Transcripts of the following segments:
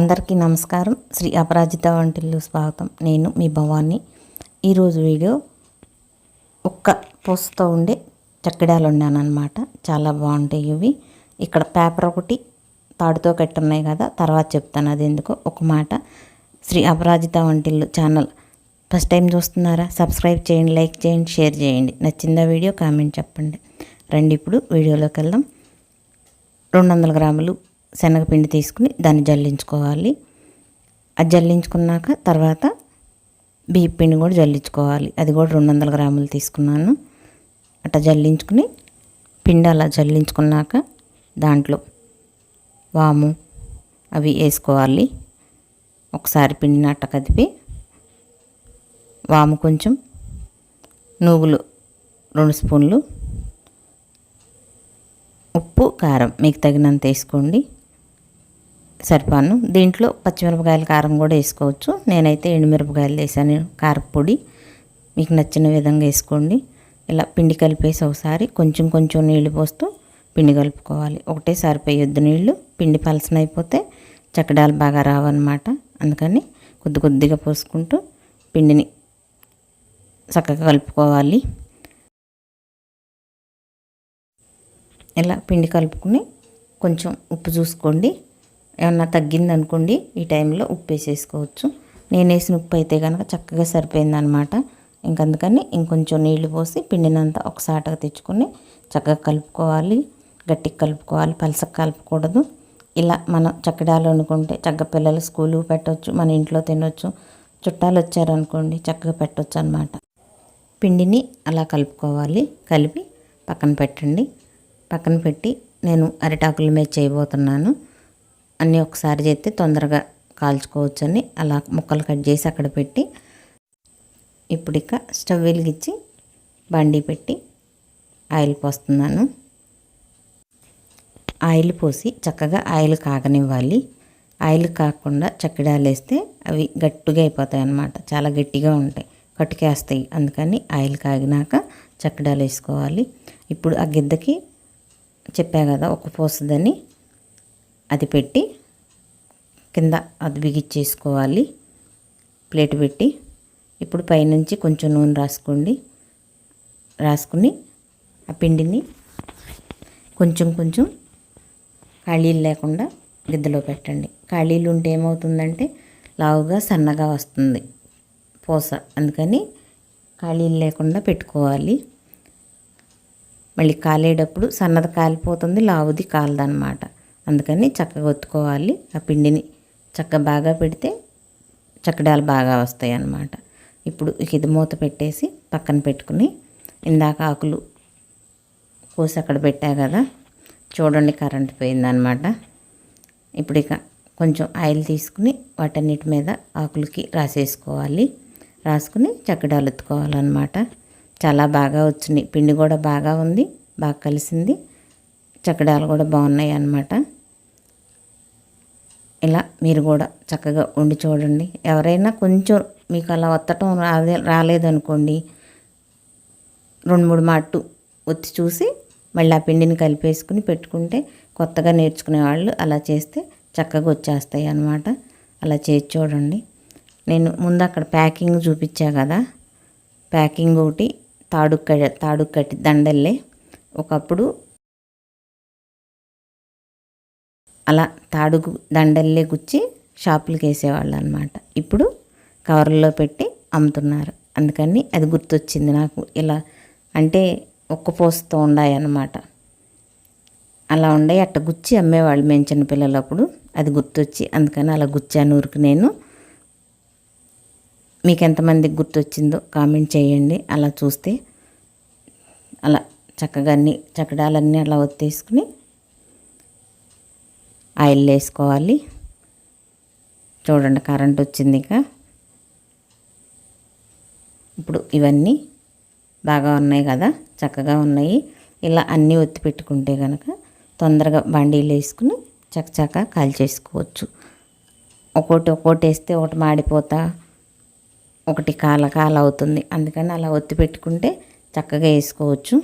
అందరికీ నమస్కారం. శ్రీ అపరాజిత వంటిల్లు స్వాగతం. నేను మీ భవాని. ఈరోజు వీడియో ఒక్క పూసతో ఉండే చక్కెడాలు ఉన్నానమాట చాలా బాగుంటాయి ఇవి. ఇక్కడ పేపర్ ఒకటి తాడుతో కట్టున్నాయి కదా తర్వాత చెప్తాను అది ఎందుకో. ఒక మాట. శ్రీ అపరాజిత వంటిల్లు ఛానల్ ఫస్ట్ టైం చూస్తున్నారా? సబ్స్క్రైబ్ చేయండి లైక్ చేయండి షేర్ చేయండి. నచ్చిందా వీడియో కామెంట్ చెప్పండి. రండి ఇప్పుడు వీడియోలోకి వెళ్దాం. రెండు వందల గ్రాములు శనగపిండి తీసుకుని దాన్ని జల్లించుకోవాలి. అది జల్లించుకున్నాక తర్వాత బియ్య పిండి కూడా జల్లించుకోవాలి. అది కూడా రెండు వందల గ్రాములు తీసుకున్నాను. అట్లా జల్లించుకుని పిండి అలా జల్లించుకున్నాక దాంట్లో వాము అవి వేసుకోవాలి. ఒకసారి పిండిని అట్ట కదిపి వాము కొంచెం నువ్వులు రెండు స్పూన్లు ఉప్పు కారం మీకు తగినంత వేసుకోండి. సరిపాను. దీంట్లో పచ్చిమిరపకాయల కారం కూడా వేసుకోవచ్చు. నేనైతే ఎండుమిరపకాయలు వేసాను. కారపొడి మీకు నచ్చిన విధంగా వేసుకోండి. ఇలా పిండి కలిపేసి ఒకసారి కొంచెం కొంచెం నీళ్ళు పోస్తూ పిండి కలుపుకోవాలి. ఒకటే సరిపోయొద్దు నీళ్ళు. పిండి పలసన అయిపోతే చక్కడాలు బాగా రావన్నమాట. అందుకని కొద్ది కొద్దిగా పోసుకుంటూ పిండిని చక్కగా కలుపుకోవాలి. ఇలా పిండి కలుపుకుని కొంచెం ఉప్పు చూసుకోండి. ఏమన్నా తగ్గింది అనుకోండి ఈ టైంలో ఉప్పు వేసేసుకోవచ్చు నేను వేసిన ఉప్పు అయితే కనుక చక్కగా సరిపోయిందనమాట. ఇంకందుకని ఇంకొంచెం నీళ్ళు పోసి పిండినంతా ఒకసాటగా తెచ్చుకొని చక్కగా కలుపుకోవాలి. గట్టిగా కలుపుకోవాలి. పలసగా కలపకూడదు. ఇలా మనం చక్కడాలు అనుకుంటే చక్కగా పిల్లలు స్కూలు పెట్టవచ్చు మన ఇంట్లో తినొచ్చు. చుట్టాలు వచ్చారనుకోండి చక్కగా పెట్టవచ్చు అనమాట పిండిని అలా కలుపుకోవాలి. కలిపి పక్కన పెట్టండి. పక్కన పెట్టి నేను అరిటాకుల మీద చేయబోతున్నాను. అన్నీ ఒకసారి చేస్తే తొందరగా కాల్చుకోవచ్చని అలా ముక్కలు కట్ చేసి అక్కడ పెట్టి ఇప్పుడు ఇక స్టవ్ వెలిగించి బండి పెట్టి ఆయిల్ పోస్తున్నాను. ఆయిల్ పోసి చక్కగా ఆయిల్ కాగనివ్వాలి. ఆయిల్ కాకుండా చక్కెడాలు వేస్తే అవి గట్టిగా అయిపోతాయి అన్నమాట. చాలా గట్టిగా ఉంటాయి. కట్టుకేస్తాయి. అందుకని ఆయిల్ కాగినాక చక్కడాలు వేసుకోవాలి. ఇప్పుడు ఆ గిద్దకి చెప్పా కదా ఒక పోసదని అది పెట్టి కింద అది బిగిచ్చేసుకోవాలి. ప్లేట్ పెట్టి ఇప్పుడు పైనుంచి కొంచెం నూనె రాసుకోండి. రాసుకుని ఆ పిండిని కొంచెం కొంచెం ఖాళీలు లేకుండా గిద్దలో పెట్టండి. ఖాళీలు ఉంటే ఏమవుతుందంటే లావుగా సన్నగా వస్తుంది పూస. అందుకని ఖాళీలు లేకుండా పెట్టుకోవాలి. మళ్ళీ కాలేటప్పుడు సన్నది కాలిపోతుంది లావుది కాలదన్నమాట. అందుకని చక్కగా ఒత్తుకోవాలి. ఆ పిండిని చక్కగా బాగా పెడితే చక్కడాలు బాగా వస్తాయి అన్నమాట ఇప్పుడు ఇది మూత పెట్టేసి పక్కన పెట్టుకుని ఇందాక ఆకులు కోసి అక్కడ పెట్టా కదా చూడండి కరెంట్ పోయిందనమాట ఇప్పుడు ఇక కొంచెం ఆయిల్ తీసుకుని వాటన్నిటి మీద ఆకులకి రాసేసుకోవాలి. రాసుకుని చక్కడాలు ఎత్తుకోవాలన్నమాట చాలా బాగా వచ్చినాయి. పిండి కూడా బాగా ఉంది బాగా కలిసింది. చక్కడాలు కూడా బాగున్నాయి అన్నమాట ఇలా మీరు కూడా చక్కగా వండి చూడండి. ఎవరైనా కొంచెం మీకు అలా వత్తటం రాదే రాలేదనుకోండి రెండు మూడు మాటు ఒత్తి చూసి మళ్ళీ ఆ పిండిని కలిపేసుకుని పెట్టుకుంటే కొత్తగా నేర్చుకునే వాళ్ళు అలా చేస్తే చక్కగా వచ్చేస్తాయి అన్నమాట. అలా చేసి చూడండి. నేను ముందు అక్కడ ప్యాకింగ్ చూపించా కదా. ప్యాకింగ్ ఒకటి తాడు తాడు కట్టి దండల్లే. ఒకప్పుడు అలా తాడుకు దండల్లే గుచ్చి షాపులకు వేసేవాళ్ళు అనమాట ఇప్పుడు కవర్లో పెట్టి అమ్ముతున్నారు. అందుకని అది గుర్తొచ్చింది నాకు. ఇలా అంటే ఒక్క పోస్తూ ఉండాయి అన్నమాట అలా ఉండే అట్ట గుచ్చి అమ్మేవాళ్ళు మేము చిన్నపిల్లలప్పుడు. అది గుర్తొచ్చి అందుకని అలా గుచ్చాను ఊరికి నేను. మీకు ఎంతమందికి గుర్తొచ్చిందో కామెంట్ చేయండి. అలా చూస్తే అలా చక్కగా అన్ని చక్కడాలన్నీ అలా ఒత్తేసుకుని ఆయిల్ వేసుకోవాలి. చూడండి కరెంట్ వచ్చింది ఇక. ఇప్పుడు ఇవన్నీ బాగా ఉన్నాయి కదా చక్కగా ఉన్నాయి. ఇలా అన్నీ ఒత్తి పెట్టుకుంటే కనుక తొందరగా బండీలు వేసుకుని చకచక కాల్చేసుకోవచ్చు ఒక్కోటి ఒక్కోటి వేస్తే ఒకటి మాడిపోతా ఒకటి కాల కాల అవుతుంది. అందుకని అలా ఒత్తి పెట్టుకుంటే చక్కగా వేసుకోవచ్చు.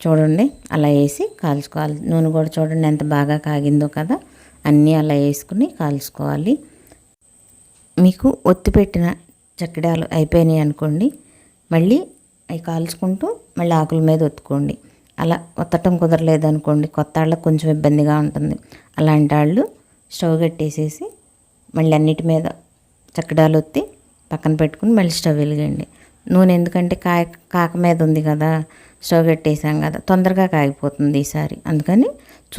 చూడండి అలా వేసి కాల్చుకోవాలి. నూనె కూడా చూడండి ఎంత బాగా కాగిందో కదా. అన్నీ అలా వేసుకుని కాల్చుకోవాలి. మీకు ఒత్తి పెట్టిన చక్కడాలు అయిపోయినాయి అనుకోండి మళ్ళీ అవి కాల్చుకుంటూ మళ్ళీ ఆకుల మీద ఒత్తుకోండి. అలా ఒత్తటం కుదరలేదు అనుకోండి కొత్త వాళ్ళకి కొంచెం ఇబ్బందిగా ఉంటుంది. అలాంటి వాళ్ళు స్టవ్ కట్టేసేసి మళ్ళీ అన్నిటి మీద చక్కడాలు ఒత్తి పక్కన పెట్టుకుని మళ్ళీ స్టవ్ వెలిగండి. నూనె ఎందుకంటే కాయ కాక మీద ఉంది కదా స్టవ్ పెట్టేసాం కదా తొందరగా కాగిపోతుంది ఈసారి. అందుకని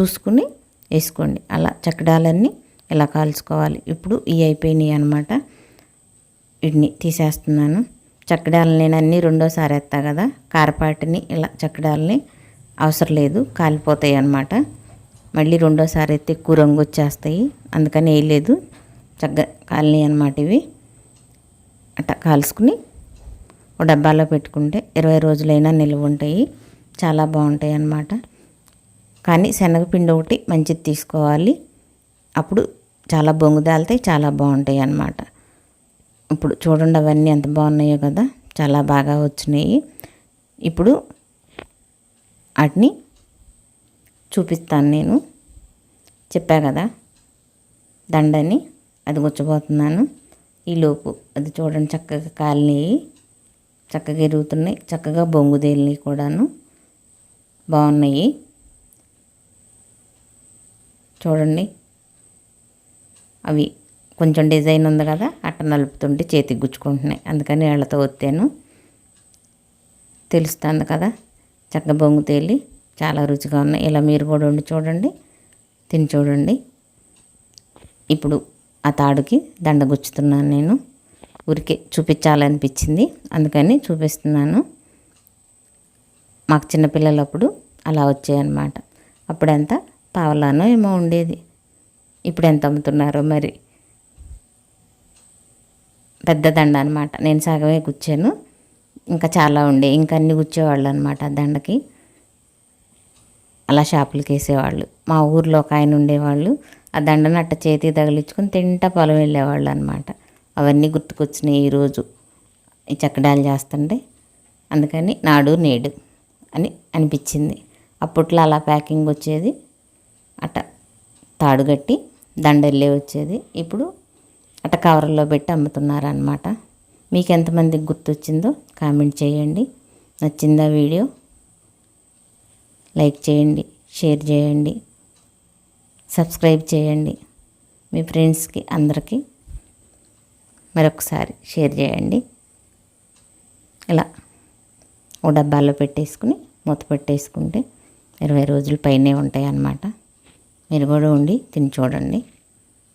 చూసుకుని వేసుకోండి. అలా చక్కడాలన్నీ ఇలా కాల్చుకోవాలి. ఇప్పుడు ఇవి అయిపోయినాయి అనమాట వీటిని తీసేస్తున్నాను. చక్కడాలు నేను అన్నీ రెండోసారి వేస్తా కదా కారపాటిని ఇలా చక్కడాలని అవసరం లేదు కాలిపోతాయి అన్నమాట. మళ్ళీ రెండోసారి అయితే ఎక్కువ రంగు వచ్చేస్తాయి. అందుకని వేయలేదు. చక్కగా కాలినాయి అనమాట ఇవి. అట్లా కాల్చుకుని ఒక డబ్బాలో పెట్టుకుంటే ఇరవై రోజులైనా నిల్వ ఉంటాయి. చాలా బాగుంటాయి అన్నమాట. కానీ శనగపిండి ఒకటి మంచిది తీసుకోవాలి. అప్పుడు చాలా బొంగు దాల్తాయి చాలా బాగుంటాయి అన్నమాట. ఇప్పుడు చూడండి అవన్నీ ఎంత బాగున్నాయో కదా. చాలా బాగా వచ్చినాయి. ఇప్పుడు వాటిని చూపిస్తాను నేను. చెప్పా కదా. దండని అది గుచ్చబోతున్నాను. ఈలోపు అది చూడండి చక్కగా కాలినాయి. చక్కగా ఎరుగుతున్నాయి. చక్కగా బొంగు కూడాను బాగున్నాయి. చూడండి. అవి కొంచెం డిజైన్ ఉంది కదా అట్ట నలుపుతుంటే చేతికి గుచ్చుకుంటున్నాయి. అందుకని వాళ్ళతో ఒత్తాను. తెలుస్తుంది కదా చక్క బొంగు తేలి చాలా రుచిగా ఉన్నాయి. ఇలా మీరు కూడా ఉండి చూడండి. తిని చూడండి. ఇప్పుడు ఆ తాడుకి దండ గుచ్చుతున్నాను నేను. ఊరికే చూపించాలనిపించింది. అందుకని చూపిస్తున్నాను. మాకు చిన్నపిల్లలప్పుడు అలా వచ్చాయన్నమాట. అప్పుడంతా పావలానో ఏమో ఉండేది. ఇప్పుడు ఎంత అమ్ముతున్నారో మరి. పెద్ద దండ అనమాట నేను సగమే కూర్చాను ఇంకా చాలా ఉండే. ఇంకా అన్ని గుచ్చేవాళ్ళు అనమాట ఆ దండకి. అలా షాపులకి వేసేవాళ్ళు. మా ఊర్లో ఒక ఆయన ఉండేవాళ్ళు. ఆ దండను అట్ట చేతికి తగిలించుకొని తింటా పొలం వెళ్ళేవాళ్ళు అనమాట అవన్నీ గుర్తుకొచ్చినాయి ఈరోజు ఈ చక్కడాలు చేస్తుంటే అందుకని నాడు నేడు అని అనిపించింది. అప్పట్లో అలా ప్యాకింగ్ వచ్చేది. అట తాడు కట్టి వచ్చేది. ఇప్పుడు అట్ట కవర్లో పెట్టి అమ్ముతున్నారు అనమాట మీకు ఎంతమందికి గుర్తొచ్చిందో కామెంట్ చేయండి. నచ్చిందా వీడియో? లైక్ చేయండి షేర్ చేయండి సబ్స్క్రైబ్ చేయండి. మీ ఫ్రెండ్స్కి అందరికీ మరొకసారి షేర్ చేయండి. ఇలా ఓ డబ్బాలో పెట్టేసుకుని మూత పెట్టేసుకుంటే ఇరవై రోజుల పైనే ఉంటాయి అన్నమాట మీరు కూడా ఉండి తిని చూడండి.